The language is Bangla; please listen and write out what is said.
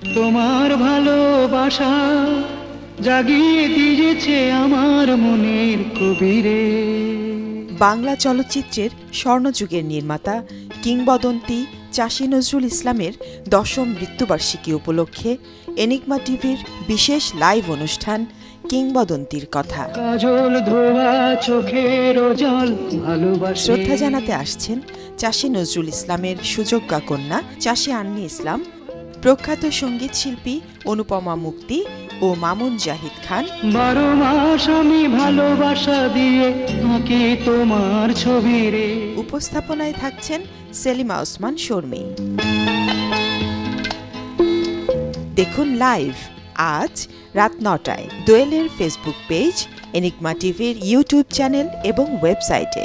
তোমার ভালোবাসা জাগিয়ে দিয়েছে আমার মনের কবিরে। বাংলা চলচ্চিত্রের স্বর্ণযুগের নির্মাতা কিংবদন্তি চাষী নজরুল ইসলামের দশম মৃত্যুবার্ষিকী উপলক্ষে এনিগমা টিভির বিশেষ লাইভ অনুষ্ঠান কিংবদন্তির কথা। শ্রদ্ধা জানাতে আসছেন চাষী নজরুল ইসলামের সুযোগ্যা কন্যা চাষী আন্নি ইসলাম প্রখ্যাত সংগীত শিল্পী অনুপমা মুক্তি ও মামুন জাহিদ খান। বারো মাস আমি ভালোবাসা দিয়ে আঁকি তোমার ছবি রে। উপস্থাপনায় থাকছেন সেলিমা ওসমান শর্মী। দেখুন লাইভ আজ রাত নটায়। দোয়েলের ফেসবুক পেজ এনিকমা টিভির ইউটিউব চ্যানেল এবং ওয়েবসাইটে।